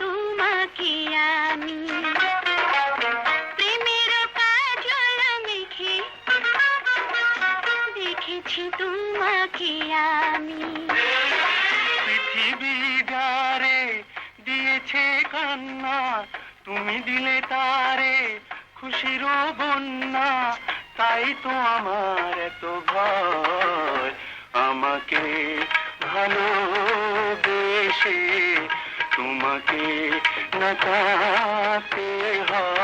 তোমাকে আমি। প্রেমের কাজল মেখে দেখেছি তোমাকে আমি। পৃথিবী যারে দিয়েছে কান্না, তুমি দিলে তারে খুশির বন্যা। তাই তো আমার এত ভয়, আমাকে ভালোবেসে তোমাকে নাচাতে হয়।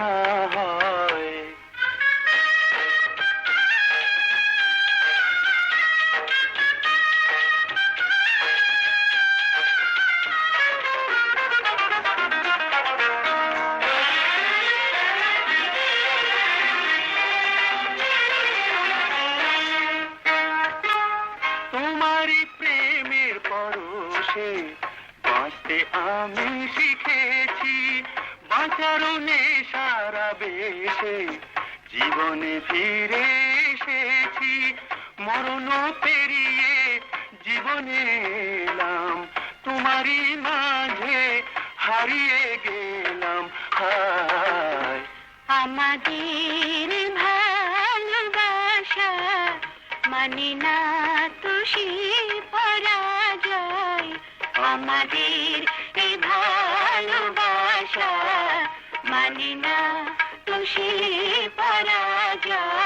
তোমারই প্রেমের পরশে। বাঁচতে আমি শিখেছি বাঁচারও সারা বেশে। জীবনে ফিরে এসেছি, মরণ পেরিয়ে জীবনে এলাম। তোমারই মাঝে হারিয়ে গেলাম, হায়। আমাদের জানি না তো সে পরাজয় আমাদের এই ভালোবাসা। মানি না তো সে পরাজয়।